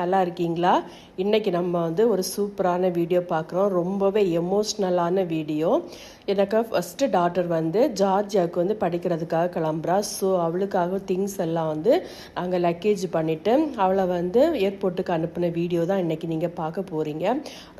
நல்லா இருக்கீங்களா இன்றைக்கி நம்ம வந்து ஒரு சூப்பரான வீடியோ பார்க்குறோம். ரொம்பவே எமோஷ்னலான வீடியோ. எனக்கு ஃபஸ்ட்டு டாட்டர் வந்து ஜார்ஜியாவுக்கு வந்து படிக்கிறதுக்காக கிளம்புறா. ஸோ அவளுக்காக திங்ஸ் எல்லாம் வந்து நாங்கள் லக்கேஜ் பண்ணிவிட்டு அவளை வந்து ஏர்போர்ட்டுக்கு அனுப்பின வீடியோ தான் இன்றைக்கி நீங்கள் பார்க்க போகிறீங்க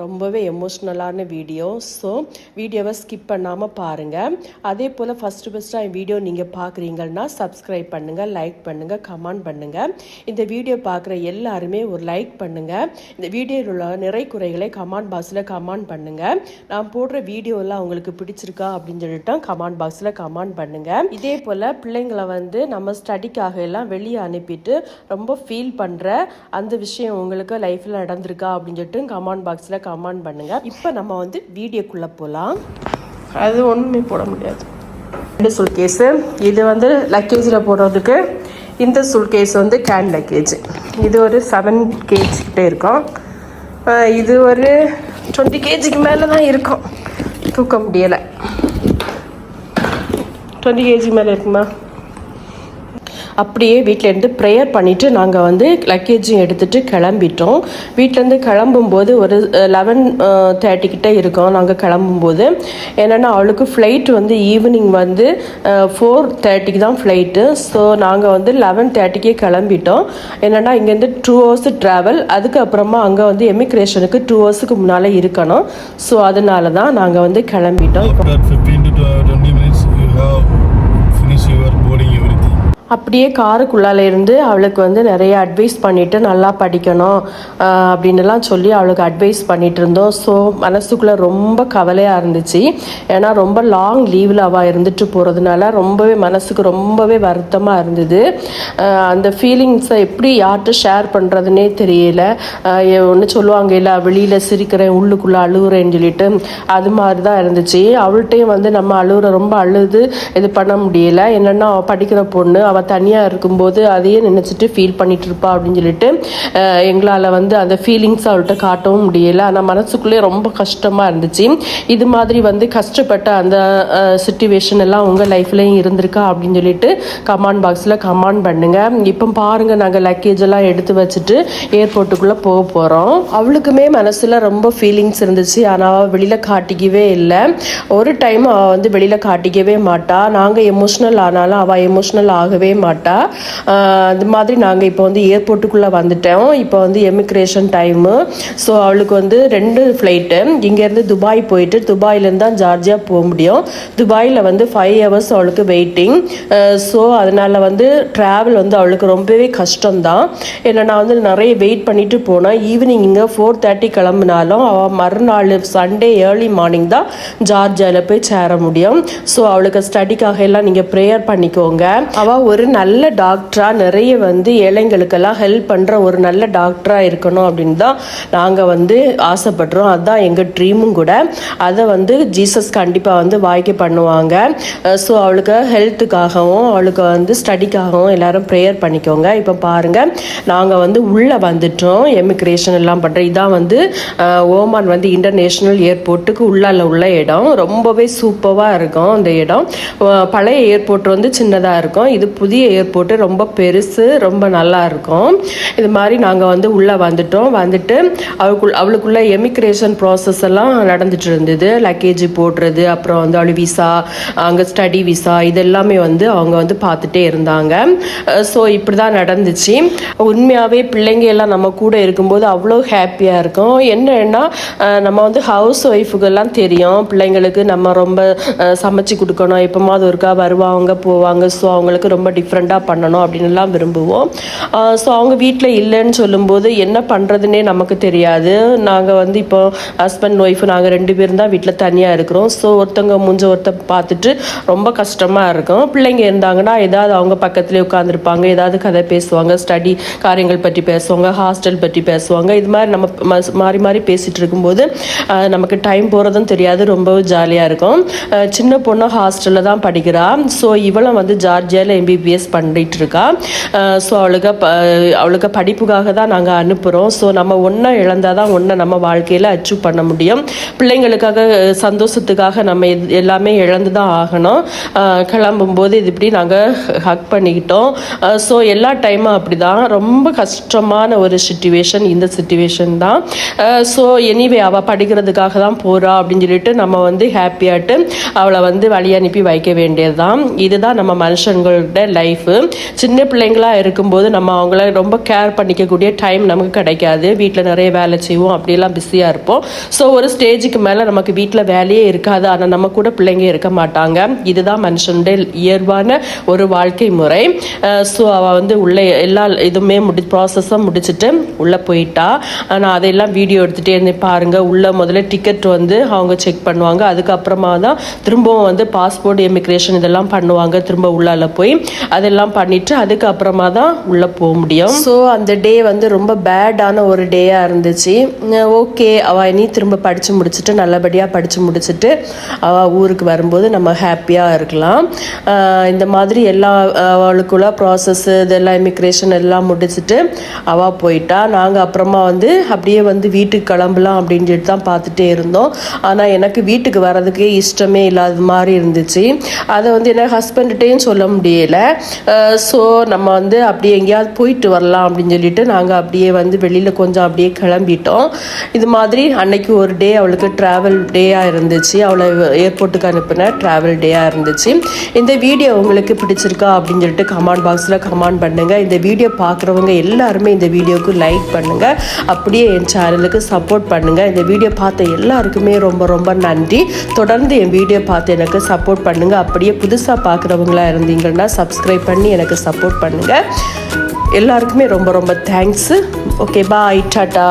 ரொம்பவே எமோஷ்னலான வீடியோ. ஸோ வீடியோவை ஸ்கிப் பண்ணாமல் பாருங்கள் அதே போல் ஃபஸ்ட்டு ஃபஸ்ட்டாக என் வீடியோ நீங்கள் பார்க்குறீங்கன்னா சப்ஸ்கிரைப் பண்ணுங்கள் லைக் பண்ணுங்கள் கமெண்ட் பண்ணுங்கள் இந்த வீடியோ பார்க்குற எல்லாருமே ஒரு லைக் பண்ணுங்கள் இந்த வீடியோவில் உள்ள நிறை குறைகளை கமெண்ட் பாக்ஸில் கமெண்ட் பண்ணுங்கள் நான் போடுற வீடியோலாம் உங்களுக்கு பிடிச்சிருக்கா அப்படின்னு சொல்லிட்டு கமெண்ட் பாக்ஸில் கமெண்ட் பண்ணுங்கள் இதே போல் பிள்ளைங்களை வந்து நம்ம ஸ்டடிக்காக எல்லாம் வெளியே அனுப்பிட்டு ரொம்ப ஃபீல் பண்ணுற அந்த விஷயம் உங்களுக்கு லைஃப்பில் நடந்திருக்கா அப்படின்னு சொல்லிட்டு கமெண்ட் பாக்ஸில் கமெண்ட் பண்ணுங்கள் இப்போ நம்ம வந்து வீடியோக்குள்ளே போகலாம் அது ஒன்றுமே போட முடியாது. ரெண்டு கேஸு இது வந்து லக்கேஜில் போடுறதுக்கு இந்த சூல்கேஸ் வந்து கேன் லக்கேஜ் இது ஒரு செவன் கேஜ் கிட்டே இருக்கும். இது ஒரு டுவெண்ட்டி கேஜிக்கு மேலே தான் இருக்கும். தூக்க முடியலை. டுவெண்ட்டி கேஜி மேலே இருக்குமா? அப்படியே வீட்டிலேருந்து ப்ரேயர் பண்ணிவிட்டு நாங்கள் வந்து லக்கேஜும் எடுத்துகிட்டு கிளம்பிட்டோம். வீட்டிலேருந்து கிளம்பும்போது ஒரு லெவன் தேர்ட்டிக்கிட்ட இருக்கோம். நாங்கள் கிளம்பும்போது என்னென்னா அவளுக்கு ஃப்ளைட் வந்து ஈவினிங் வந்து ஃபோர் தேர்ட்டிக்கு தான் ஃப்ளைட்டு ஸோ நாங்கள் வந்து லெவன் தேர்ட்டிக்கே கிளம்பிட்டோம். என்னென்னா இங்கேருந்து டூ ஹவர்ஸ் ட்ராவல் அதுக்கப்புறமா அங்கே வந்து எமிக்ரேஷனுக்கு டூ ஹவர்ஸுக்கு முன்னால் இருக்கணும். ஸோ அதனால தான் நாங்கள் வந்து கிளம்பிட்டோம். அப்படியே காருக்குள்ளால இருந்து அவளுக்கு வந்து நிறைய அட்வைஸ் பண்ணிவிட்டு நல்லா படிக்கணும் அப்படின்னுலாம் சொல்லி அவளுக்கு அட்வைஸ் பண்ணிட்டு இருந்தோம். ஸோ மனசுக்குள்ளே ரொம்ப கவலையாக இருந்துச்சு. ஏன்னா ரொம்ப லாங் லீவில் அவள் இருந்துட்டு போகிறதுனால ரொம்பவே மனசுக்கு ரொம்பவே வருத்தமாக இருந்தது. அந்த ஃபீலிங்ஸை எப்படி யார்கிட்ட ஷேர் பண்ணுறதுனே தெரியல. ஒன்று சொல்லுவாங்க இல்லை வெளியில் சிரிக்கிறேன் உள்ளுக்குள்ளே அழுகுறேன்னு சொல்லிட்டு அது மாதிரி தான் இருந்துச்சு. அவள்கிட்டையும் வந்து நம்ம அழுகுற ரொம்ப அழுது இது பண்ண முடியல. என்னென்னா அவள் படிக்கிற பொண்ணு அவள் தனியாக இருக்கும்போது அதையே நினச்சிட்டு ஃபீல் பண்ணிட்டு இருப்பா அப்படின்னு சொல்லிட்டு எங்களால் வந்து அந்த ஃபீலிங்ஸ் அவள்கிட்ட காட்டவும் முடியலை. ஆனால் மனசுக்குள்ளே ரொம்ப கஷ்டமாக இருந்துச்சு. இது மாதிரி வந்து கஷ்டப்பட்ட அந்த சுச்சுவேஷன் எல்லாம் உங்கள் லைஃப்லையும் இருந்திருக்கா அப்படின்னு சொல்லிட்டு கமெண்ட் பாக்ஸில் கமெண்ட் பண்ணுங்கள் இப்போ பாருங்கள் நாங்கள் லக்கேஜ் எல்லாம் எடுத்து வச்சுட்டு ஏர்போர்ட்டுக்குள்ளே போக போகிறோம் அவளுக்குமே மனசில் ரொம்ப ஃபீலிங்ஸ் இருந்துச்சு. ஆனால் அவள் வெளியில் காட்டிக்கவே இல்லை. ஒரு டைம் அவள் வந்து வெளியில் காட்டிக்கவே மாட்டாள் நாங்கள் எமோஷ்னல் ஆனாலும் அவள் எமோஷ்னல் ஆகவே மாட்டா. அது மாதிரி நாங்கள் இப்போ வந்து ஏர்போர்ட்டுக்குள்ளே வந்துட்டோம். இப்போ வந்து எமிக்ரேஷன் டைமு ஸோ அவளுக்கு வந்து ரெண்டு ஃப்ளைட்டு இங்கேருந்து துபாய் போயிட்டு துபாயிலேருந்து தான் ஜார்ஜியா போக முடியும். துபாயில் வந்து ஃபைவ் ஹவர்ஸ் அவளுக்கு வெயிட்டிங் ஸோ அதனால் வந்து ட்ராவல் வந்து அவளுக்கு ரொம்பவே கஷ்டம்தான். ஏன்னா நான் வந்து நிறைய வெயிட் பண்ணிட்டு போனேன். ஈவினிங் இங்கே ஃபோர் தேர்ட்டி கிளம்புனாலும் அவள் மறுநாள் சண்டே ஏர்லி மார்னிங் தான் ஜார்ஜியாவில் போய் சேர முடியும். ஸோ அவளுக்கு ஸ்டடிக்காக எல்லாம் நீங்கள் ப்ரேயர் பண்ணிக்கோங்க. அவள் ஒரு ஒரு நல்ல டாக்டராக நிறைய வந்து ஏழைங்களுக்கெல்லாம் ஹெல்ப் பண்ணுற ஒரு நல்ல டாக்டராக இருக்கணும் அப்படின்னு தான் நாங்கள் வந்து ஆசைப்படுறோம். அதுதான் எங்கள் ட்ரீமும் கூட. அதை வந்து ஜீசஸ் கண்டிப்பாக வந்து வாய்க்க பண்ணுவாங்க. ஸோ அவளுக்கு ஹெல்த்துக்காகவும் அவளுக்கு வந்து ஸ்டடிக்காகவும் எல்லாரும் ப்ரேயர் பண்ணிக்கோங்க. இப்போ பாருங்கள் நாங்கள் வந்து உள்ளே வந்துட்டோம். எமிக்ரேஷன் எல்லாம் பண்ணுறோம் இதான் வந்து ஓமான் வந்து இன்டர்நேஷ்னல் ஏர்போர்ட்டுக்கு உள்ளால உள்ள இடம். ரொம்பவே சூப்பராக இருக்கும் அந்த இடம். பழைய ஏர்போர்ட் வந்து சின்னதாக இருக்கும். இது புதிய ஏர்போர்ட்டு ரொம்ப பெருசு ரொம்ப நல்லா இருக்கும். இது மாதிரி நாங்கள் வந்து உள்ளே வந்துட்டோம். வந்துட்டு அவளுக்குள் அவளுக்குள்ள எமிக்ரேஷன் ப்ராசஸ் எல்லாம் நடந்துட்டு இருந்தது. லக்கேஜ் போடுறது அப்புறம் வந்து அவள் விசா அங்கே ஸ்டடி விசா இதெல்லாமே வந்து அவங்க வந்து பார்த்துட்டே இருந்தாங்க. ஸோ இப்படி தான் நடந்துச்சு. உண்மையாகவே பிள்ளைங்க எல்லாம் நம்ம கூட இருக்கும்போது அவ்வளோ ஹாப்பியாக இருக்கும். என்னன்னா நம்ம வந்து ஹவுஸ் ஒய்ஃபுக்கெல்லாம் தெரியும். பிள்ளைங்களுக்கு நம்ம ரொம்ப சமைச்சு கொடுக்கணும். எப்போமாவது ஒருக்கா வருவாங்க போவாங்க. ஸோ அவங்களுக்கு ரொம்ப டிஃப்ரெண்ட்டாக பண்ணணும் அப்படின்னு எல்லாம் விரும்புவோம் ஸோ அவங்க வீட்டில் இல்லைன்னு சொல்லும்போது என்ன பண்ணுறதுனே நமக்கு தெரியாது. நாங்கள் வந்து இப்போ ஹஸ்பண்ட் ஒய்ஃப் நாங்கள் ரெண்டு பேரும் தான் வீட்டில் தனியாக இருக்கிறோம். ஸோ ஒருத்தவங்க மூஞ்ச ஒருத்த பார்த்துட்டு ரொம்ப கஷ்டமாக இருக்கும். பிள்ளைங்க இருந்தாங்கன்னா ஏதாவது அவங்க பக்கத்துலேயே உட்காந்துருப்பாங்க ஏதாவது கதை பேசுவாங்க ஸ்டடி காரியங்கள் பற்றி பேசுவாங்க ஹாஸ்டல் பற்றி பேசுவாங்க. இது மாதிரி நம்ம மாறி மாறி பேசிகிட்டு இருக்கும்போது நமக்கு டைம் போகிறதும் தெரியாது ரொம்ப ஜாலியாக இருக்கும். சின்ன பொண்ணு ஹாஸ்டலில் தான் படிக்கிறா. ஸோ இவளும் வந்து ஜார்ஜியாவில் எம்பிபி பிபிஎஸ் பண்ணிகிட்டு இருக்கா ஸோ அவளுக்கு ப அவளுக்கு படிப்புக்காக தான் நாங்கள் அனுப்புகிறோம் ஸோ நம்ம ஒன்றை இழந்தால் தான் ஒன்றை நம்ம வாழ்க்கையில் அச்சீவ் பண்ண முடியும். பிள்ளைங்களுக்காக சந்தோஷத்துக்காக நம்ம எல்லாமே இழந்து தான் ஆகணும். கிளம்பும்போது இது இப்படி நாங்கள் ஹக் பண்ணிக்கிட்டோம். ஸோ எல்லா டைமும் அப்படி தான் ரொம்ப கஷ்டமான ஒரு சுச்சுவேஷன் இந்த சுச்சுவேஷன் தான். ஸோ எனிவே அவள் படிக்கிறதுக்காக தான் போகிறா அப்படின்னு சொல்லிட்டு நம்ம வந்து ஹாப்பியாகிட்டு அவளை வந்து வழி அனுப்பி வைக்க வேண்டியது தான் இதுதான் நம்ம மனுஷங்களோட லைஃபு சின்ன பிள்ளைங்களா இருக்கும்போது நம்ம அவங்கள ரொம்ப கேர் பண்ணிக்கக்கூடிய டைம் நமக்கு கிடைக்காது. வீட்டில் நிறைய வேலை செய்வோம். அப்படியெல்லாம் பிஸியாக இருப்போம். ஸோ ஒரு ஸ்டேஜுக்கு மேலே நமக்கு வீட்டில் வேலையே இருக்காது. ஆனால் நம்ம கூட பிள்ளைங்க இருக்க மாட்டாங்க. இதுதான் மனுஷனுடைய இயல்பான ஒரு வாழ்க்கை முறை. ஸோ அவள் வந்து உள்ளே எல்லா இதுவுமே முடி ப்ராசஸாக முடிச்சுட்டு உள்ளே போயிட்டா. நான் அதையெல்லாம் வீடியோ எடுத்துகிட்டே இருந்து பாருங்கள் உள்ள முதல்ல டிக்கெட் வந்து அவங்க செக் பண்ணுவாங்க. அதுக்கப்புறமா தான் திரும்பவும் வந்து பாஸ்போர்ட் எமிக்ரேஷன் இதெல்லாம் பண்ணுவாங்க. திரும்ப உள்ளால போய். அதெல்லாம் பண்ணிட்டு அதுக்கப்புறமா தான் உள்ளே போக முடியும். ஸோ அந்த டே வந்து ரொம்ப பேடான ஒரு டேயாக இருந்துச்சு. ஓகே அவள் இனி திரும்ப படித்து முடிச்சுட்டு நல்லபடியாக படித்து முடிச்சுட்டு அவள் ஊருக்கு வரும்போது நம்ம ஹாப்பியாக இருக்கலாம். இந்த மாதிரி எல்லா அவளுக்குள்ள ப்ராசஸ் இதெல்லாம் இமிக்ரேஷன் எல்லாம் முடிச்சுட்டு அவள் போயிட்டா. நாங்கள் அப்புறமா வந்து அப்படியே வந்து வீட்டுக்கு கிளம்பலாம் அப்படின்னு தான் பார்த்துட்டே இருந்தோம். ஆனால் எனக்கு வீட்டுக்கு வர்றதுக்கே இஷ்டமே இல்லாத மாதிரி இருந்துச்சு. அதை வந்து என்ன ஹஸ்பண்ட்டையும் சொல்ல முடியலை. ஸோ நம்ம வந்து அப்படியே எங்கேயாவது போயிட்டு வரலாம் அப்படின்னு சொல்லிட்டு நாங்கள் அப்படியே வந்து வெளியில் கொஞ்சம் அப்படியே கிளம்பிட்டோம். இது மாதிரி அன்னைக்கு ஒரு டே அவளுக்கு ட்ராவல் டேயாக இருந்துச்சு. அவளை ஏர்போர்ட்டுக்கு அனுப்பின ட்ராவல் டேயாக இருந்துச்சு. இந்த வீடியோ உங்களுக்கு பிடிச்சிருக்கா அப்படின்னு சொல்லிட்டு கமெண்ட் பாக்ஸில் கமெண்ட் பண்ணுங்கள் இந்த வீடியோ பார்க்குறவங்க எல்லாருமே இந்த வீடியோவுக்கு லைக் பண்ணுங்கள் அப்படியே என் சேனலுக்கு சப்போர்ட் பண்ணுங்கள் இந்த வீடியோ பார்த்த எல்லாருக்குமே ரொம்ப ரொம்ப நன்றி. தொடர்ந்து என் வீடியோ பார்த்து எனக்கு சப்போர்ட் பண்ணுங்கள் அப்படியே புதுசாக பார்க்குறவங்களா இருந்தீங்கன்னா சப்ஸ்கிரைப் பண்ணி எனக்கு சப்போர்ட் பண்ணுங்கள் எல்லாருக்குமே ரொம்ப ரொம்ப தேங்க்ஸு ஓகே பாய் டாட்டா